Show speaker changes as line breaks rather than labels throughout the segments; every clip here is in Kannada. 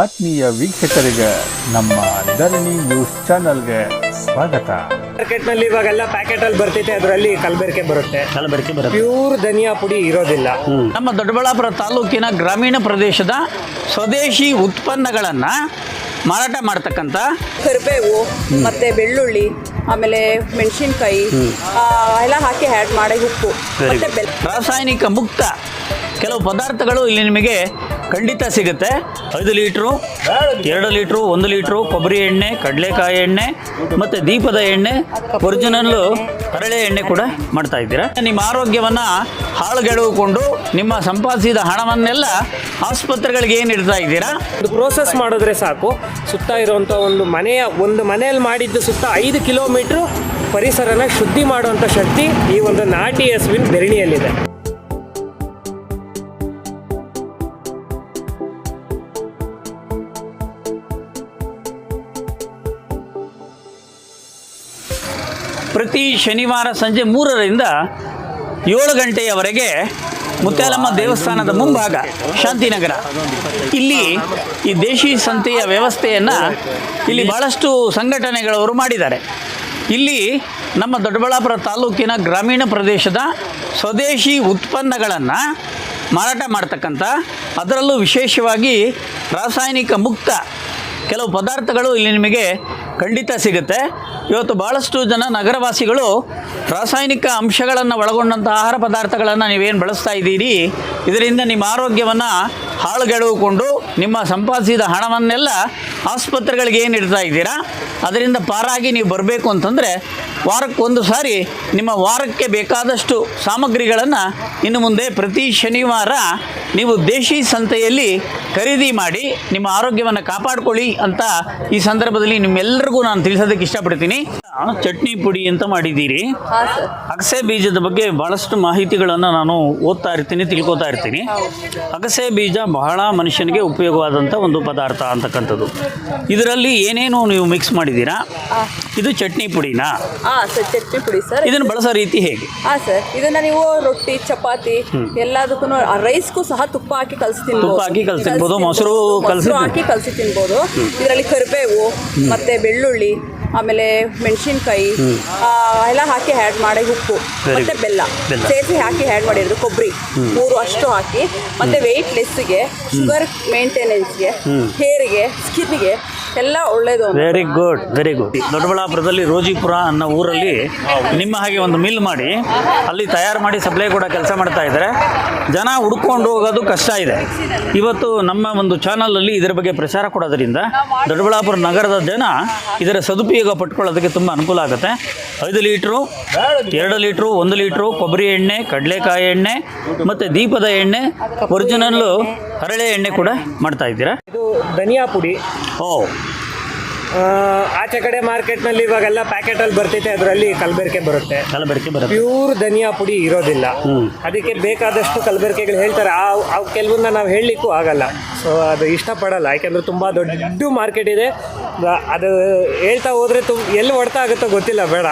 ಆತ್ಮೀಯ ವೀಕ್ಷಕರಿಗೆ ನಮ್ಮ ಧರಣಿ ನ್ಯೂಸ್ ಚಾನಲ್ಗೆ ಸ್ವಾಗತ.
ಮಾರ್ಕೆಟ್ನಲ್ಲಿ ಇವಾಗೆಲ್ಲ ಪ್ಯಾಕೆಟ್ ಅಲ್ಲಿ ಬರ್ತೈತೆ ಅದರಲ್ಲಿ ಕಲಬೆರಕೆ ಬರುತ್ತೆ.
ಕಲಬೆರಕೆ ಬರುತ್ತೆ.
ಪ್ಯೂರ್ ಧನಿಯಾ ಪುಡಿ ಇರೋದಿಲ್ಲ.
ನಮ್ಮ ದೊಡ್ಡಬಳ್ಳಾಪುರ ತಾಲೂಕಿನ ಗ್ರಾಮೀಣ ಪ್ರದೇಶದ ಸ್ವದೇಶಿ ಉತ್ಪನ್ನಗಳನ್ನ ಮಾರಾಟ ಮಾಡ್ತಕ್ಕಂಥ
ಕರಿಬೇವು ಮತ್ತೆ ಬೆಳ್ಳುಳ್ಳಿ ಆಮೇಲೆ ಮೆಣಸಿನ್ಕಾಯಿ ಎಲ್ಲ ಹಾಕಿ ಆ್ಯಡ್ ಮಾಡಿ ಉಪ್ಪು. ಮತ್ತೆ ಬೆಲ್ಲ
ರಾಸಾಯನಿಕ ಮುಕ್ತ ಕೆಲವು ಪದಾರ್ಥಗಳು ಇಲ್ಲಿ ನಿಮಗೆ ಖಂಡಿತ ಸಿಗುತ್ತೆ. ಐದು ಲೀಟ್ರು, ಎರಡು ಲೀಟ್ರು, ಒಂದು ಲೀಟ್ರು ಕೊಬ್ಬರಿ ಎಣ್ಣೆ, ಕಡಲೆಕಾಯಿ ಎಣ್ಣೆ, ಮತ್ತು ದೀಪದ ಎಣ್ಣೆ ಒರಿಜಿನಲ್ಲು ಹರಳೆ ಎಣ್ಣೆ ಕೂಡ ಮಾಡ್ತಾ ಇದ್ದೀರಾ? ನಿಮ್ಮ ಆರೋಗ್ಯವನ್ನು ಹಾಳುಗೆಳುಕೊಂಡು ನಿಮ್ಮ ಸಂಪಾದಿಸಿದ ಹಣವನ್ನೆಲ್ಲ ಆಸ್ಪತ್ರೆಗಳಿಗೆ ಏನು ಇಡ್ತಾ ಇದ್ದೀರಾ?
ಒಂದು ಪ್ರೋಸೆಸ್ ಮಾಡಿದ್ರೆ ಸಾಕು. ಸುತ್ತ ಇರುವಂಥ ಒಂದು ಮನೆಯ, ಒಂದು ಮನೆಯಲ್ಲಿ ಮಾಡಿದ್ದು ಸುತ್ತ ಐದು ಕಿಲೋಮೀಟ್ರು ಪರಿಸರನ ಶುದ್ಧಿ ಮಾಡುವಂಥ ಶಕ್ತಿ ಈ ಒಂದು ನಾಟಿ ಹಸುವಿನ ಬೆರಣಿಯಲ್ಲಿದೆ.
ಪ್ರತಿ ಶನಿವಾರ ಸಂಜೆ ಮೂರರಿಂದ ಏಳು ಗಂಟೆಯವರೆಗೆ ಮುತ್ಯಾಲಮ್ಮ ದೇವಸ್ಥಾನದ ಮುಂಭಾಗ ಶಾಂತಿನಗರ. ಇಲ್ಲಿ ಈ ದೇಶಿ ಸಂತೆಯ ವ್ಯವಸ್ಥೆಯನ್ನು ಇಲ್ಲಿ ಭಾಳಷ್ಟು ಸಂಘಟನೆಗಳವರು ಮಾಡಿದ್ದಾರೆ. ಇಲ್ಲಿ ನಮ್ಮ ದೊಡ್ಡಬಳ್ಳಾಪುರ ತಾಲೂಕಿನ ಗ್ರಾಮೀಣ ಪ್ರದೇಶದ ಸ್ವದೇಶಿ ಉತ್ಪನ್ನಗಳನ್ನು ಮಾರಾಟ ಮಾಡ್ತಕ್ಕಂಥ ಅದರಲ್ಲೂ ವಿಶೇಷವಾಗಿ ರಾಸಾಯನಿಕ ಮುಕ್ತ ಕೆಲವು ಪದಾರ್ಥಗಳು ಇಲ್ಲಿ ನಿಮಗೆ ಖಂಡಿತ ಸಿಗುತ್ತೆ. ಇವತ್ತು ಭಾಳಷ್ಟು ಜನ ನಗರವಾಸಿಗಳು ರಾಸಾಯನಿಕ ಅಂಶಗಳನ್ನು ಒಳಗೊಂಡಂಥ ಆಹಾರ ಪದಾರ್ಥಗಳನ್ನು ನೀವೇನು ಬಳಸ್ತಾ ಇದ್ದೀರಿ? ಇದರಿಂದ ನಿಮ್ಮ ಆರೋಗ್ಯವನ್ನು ಹಾಳುಗೆಡವುಕೊಂಡು ನಿಮ್ಮ ಸಂಪಾದಿಸಿದ ಹಣವನ್ನೆಲ್ಲ ಆಸ್ಪತ್ರೆಗಳಿಗೆ ಏನು ಇಡ್ತಾ ಇದ್ದೀರಾ? ಅದರಿಂದ ಪಾರಾಗಿ ನೀವು ಬರಬೇಕು ಅಂತಂದರೆ ವಾರಕ್ಕೆ ಒಂದು ಸಾರಿ ನಿಮ್ಮ ವಾರಕ್ಕೆ ಬೇಕಾದಷ್ಟು ಸಾಮಗ್ರಿಗಳನ್ನು ಇನ್ನು ಮುಂದೆ ಪ್ರತಿ ಶನಿವಾರ ನೀವು ದೇಶಿ ಸಂತೆಯಲ್ಲಿ ಖರೀದಿ ಮಾಡಿ ನಿಮ್ಮ ಆರೋಗ್ಯವನ್ನು ಕಾಪಾಡಿಕೊಳ್ಳಿ ಅಂತ ಈ ಸಂದರ್ಭದಲ್ಲಿ ನಿಮ್ಮೆಲ್ಲರಿಗೂ ನಾನು ತಿಳಿಸೋದಕ್ಕೆ ಇಷ್ಟಪಡ್ತೀನಿ. ಚಟ್ನಿ ಪುಡಿ ಅಂತ ಮಾಡಿದ್ದೀರಿ. ಅಗಸೆ ಬೀಜದ ಬಗ್ಗೆ ಭಾಳಷ್ಟು ಮಾಹಿತಿಗಳನ್ನು ನಾನು ಓದ್ತಾ ಇರ್ತೀನಿ ತಿಳ್ಕೊತಾ ಇರ್ತೀನಿ. ಅಗಸೆ ಬೀಜ ಬಹಳ ಮನುಷ್ಯನಿಗೆ ಉಪಯೋಗವಾದಂಥ ಒಂದು ಪದಾರ್ಥ ಅಂತಕ್ಕಂಥದ್ದು. ಇದರಲ್ಲಿ ಏನೇನು ನೀವು ಮಿಕ್ಸ್ ಮಾಡಿದ್ದೀರಾ? ಇದು ಚಟ್ನಿ ಪುಡಿನಾ?
ಹಾಂ ಸರ್ ಚಟ್ನಿ ಪುಡಿ ಸರ್.
ಇದನ್ನು ಬಳಸೋ ರೀತಿ ಹೇಗೆ?
ಹಾಂ ಸರ್ ಇದನ್ನ ನೀವು ರೊಟ್ಟಿ ಚಪಾತಿ ಎಲ್ಲದಕ್ಕೂ ರೈಸ್ಗೂ ಸಹ ತುಪ್ಪ ಹಾಕಿ ಕಲಸಿ ತಿನ್ಬೋದು.
ತುಪ್ಪ ಹಾಕಿ ಕಲಸಿ ತಿನ್ಬೋದು, ಮೊಸರು ಕಲಸಿ
ಹಾಕಿ ಕಲಸಿ ತಿನ್ಬೋದು. ಇದರಲ್ಲಿ ಕರಿಬೇವು ಮತ್ತೆ ಬೆಳ್ಳುಳ್ಳಿ ಆಮೇಲೆ ಮೆಣಸಿನ್ಕಾಯಿ ಎಲ್ಲ ಹಾಕಿ ಆ್ಯಡ್ ಮಾಡಿ ಉಪ್ಪು
Very
ಮತ್ತೆ
good.
ಬೆಲ್ಲ.
ಬೆಲ್ಲ.
ಸೇರಿಸಿ ಹಾಕಿ ಆ್ಯಡ್ ಮಾಡಿರೋದು ಕೊಬ್ಬರಿ. ಮೂರು ಅಷ್ಟು ಹಾಕಿ ಮತ್ತೆ ವೆಯ್ಟ್ ಲೆಸ್ಗೆ ಶುಗರ್ ಮೇಂಟೆನೆನ್ಸ್ಗೆ ಹೇರ್ಗೆ ಸ್ಕಿನ್ಗೆ ಎಲ್ಲ ಒಳ್ಳೇದು
ವೆರಿ ಗುಡ್ ವೆರಿ ಗುಡ್ ದೊಡ್ಡಬಳ್ಳಾಪುರದಲ್ಲಿ ರೋಜಿಪುರ ಅನ್ನೋ ಊರಲ್ಲಿ ನಿಮ್ಮ ಹಾಗೆ ಒಂದು ಮಿಲ್ ಮಾಡಿ ಅಲ್ಲಿ ತಯಾರು ಮಾಡಿ ಸಪ್ಲೈ ಕೂಡ ಕೆಲಸ ಮಾಡ್ತಾ ಇದ್ದಾರೆ. ಜನ ಹುಡ್ಕೊಂಡು ಹೋಗೋದು ಕಷ್ಟ ಇದೆ. ಇವತ್ತು ನಮ್ಮ ಒಂದು ಚಾನಲಲ್ಲಿ ಇದರ ಬಗ್ಗೆ ಪ್ರಚಾರ ಕೊಡೋದ್ರಿಂದ ದೊಡ್ಡಬಳ್ಳಾಪುರ ನಗರದ ಜನ ಇದರ ಸದುಪಯೋಗ ಪಟ್ಕೊಳ್ಳೋದಕ್ಕೆ ತುಂಬ ಅನುಕೂಲ ಆಗುತ್ತೆ. ಐದು ಲೀಟ್ರು ಎರಡು ಲೀಟ್ರು ಒಂದು ಲೀಟ್ರು ಕೊಬ್ಬರಿ ಎಣ್ಣೆ ಕಡಲೆಕಾಯಿ ಎಣ್ಣೆ ಮತ್ತು ದೀಪದ ಎಣ್ಣೆ ಒರಿಜಿನಲ್ಲು ಹರಳೆ ಎಣ್ಣೆ ಕೂಡ ಮಾಡ್ತಾ ಇದ್ದೀರಾ?
ಇದು ಧನಿಯಾ ಪುಡಿ.
ಓ.
ಆಚೆ ಕಡೆ ಮಾರ್ಕೆಟ್ನಲ್ಲಿ ಇವಾಗೆಲ್ಲ ಪ್ಯಾಕೆಟ್ ಅಲ್ಲಿ ಬರ್ತೈತೆ ಅದರಲ್ಲಿ ಕಲಬೆರಕೆ ಬರುತ್ತೆ.
ಕಲಬೆರಕೆ ಬರುತ್ತೆ.
ಪ್ಯೂರ್ ಧನಿಯಾ ಪುಡಿ ಇರೋದಿಲ್ಲ. ಅದಕ್ಕೆ ಬೇಕಾದಷ್ಟು ಕಲಬೆರಕೆಗಳು ಹೇಳ್ತಾರೆ ಆ ಅವು ಕೆಲವನ್ನ ನಾವು ಹೇಳಲಿಕ್ಕೂ ಆಗಲ್ಲ. ಸೊ ಅದು ಇಷ್ಟಪಡಲ್ಲ ಯಾಕೆಂದ್ರೆ ತುಂಬ ದೊಡ್ಡ ಮಾರ್ಕೆಟ್ ಇದೆ. ಅದು ಹೇಳ್ತಾ ಹೋದರೆ ತುಂಬ ಎಲ್ಲಿ ಹೊಡ್ತಾ ಆಗುತ್ತೋ ಗೊತ್ತಿಲ್ಲ ಬೇಡ.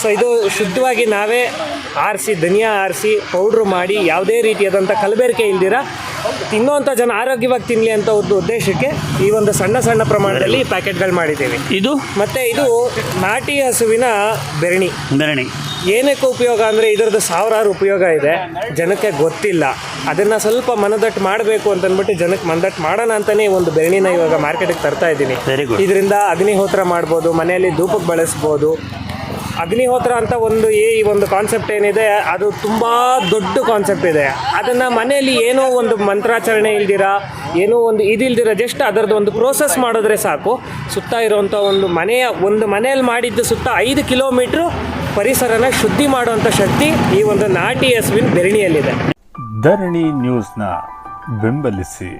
ಸೊ ಇದು ಶುದ್ಧವಾಗಿ ನಾವೇ ಆರಿಸಿ ಧನಿಯಾ ಆರಿಸಿ ಪೌಡ್ರ್ ಮಾಡಿ ಯಾವುದೇ ರೀತಿಯಾದಂಥ ಕಲಬೆರಕೆ ಇಲ್ದಿರ ತಿನ್ನುವಂಥ ಜನ ಆರೋಗ್ಯವಾಗಿ ತಿನ್ನಲಿ ಅಂತ ಒಂದು ಉದ್ದೇಶಕ್ಕೆ ಈ ಒಂದು ಸಣ್ಣ ಸಣ್ಣ ಪ್ರಮಾಣದಲ್ಲಿ ಪ್ಯಾಕೆಟ್ಗಳು ಮಾಡಿದ್ದೀವಿ.
ಇದು?
ಮತ್ತು ಇದು ನಾಟಿ ಹಸುವಿನ ಬೆರಣಿ.
ಬೆರಣಿ.
ಏನಕ್ಕೆ ಉಪಯೋಗ ಅಂದರೆ ಇದರದ್ದು ಸಾವಿರಾರು ಉಪಯೋಗ ಇದೆ. ಜನಕ್ಕೆ ಗೊತ್ತಿಲ್ಲ. ಅದನ್ನು ಸ್ವಲ್ಪ ಮನದಟ್ಟು ಮಾಡಬೇಕು ಅಂತಂದ್ಬಿಟ್ಟು ಜನಕ್ಕೆ ಮನದಟ್ಟು ಮಾಡೋಣ ಅಂತಲೇ ಒಂದು ಬೆರಣಿನ ಇವಾಗ ಮಾರ್ಕೆಟಿಗೆ ತರ್ತಾ ಇದ್ದೀನಿ. ಇದರಿಂದ ಅಗ್ನಿಹೋತ್ರ ಮಾಡ್ಬೋದು ಮನೆಯಲ್ಲಿ ಧೂಪಕ್ಕೆ ಬಳಸ್ಬೋದು ಅಗ್ನಿಹೋತ್ರ ಅಂತ ಒಂದು ಈ ಒಂದು ಕಾನ್ಸೆಪ್ಟ್ ಏನಿದೆ, ಅದು ತುಂಬ ದೊಡ್ಡ ಕಾನ್ಸೆಪ್ಟ್ ಇದೆ. ಅದನ್ನು ಮನೆಯಲ್ಲಿ ಏನೋ ಒಂದು ಮಂತ್ರಾಚರಣೆ ಇಲ್ದಿರ, ಏನೋ ಒಂದು ಇದಿಲ್ದಿರ ಜಸ್ಟ್ ಅದರದ್ದು ಒಂದು ಪ್ರೋಸೆಸ್ ಮಾಡಿದ್ರೆ ಸಾಕು. ಸುತ್ತ ಇರುವಂಥ ಒಂದು ಮನೆಯ, ಒಂದು ಮನೆಯಲ್ಲಿ ಮಾಡಿದ್ದು ಸುತ್ತ ಐದು ಕಿಲೋಮೀಟ್ರು ಪರಿಸರನ ಶುದ್ಧಿ ಮಾಡುವಂಥ ಶಕ್ತಿ ಈ ಒಂದು ನಾಟಿ ಹಸುವಿನ ಬೆರಣಿಯಲ್ಲಿದೆ
ಧರಣಿ ನ್ಯೂಸ್ನ ಬೆಂಬಲಿಸಿ,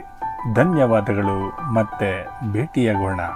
ಧನ್ಯವಾದಗಳು ಮತ್ತೆ ಭೇಟಿಯಾಗೋಣ.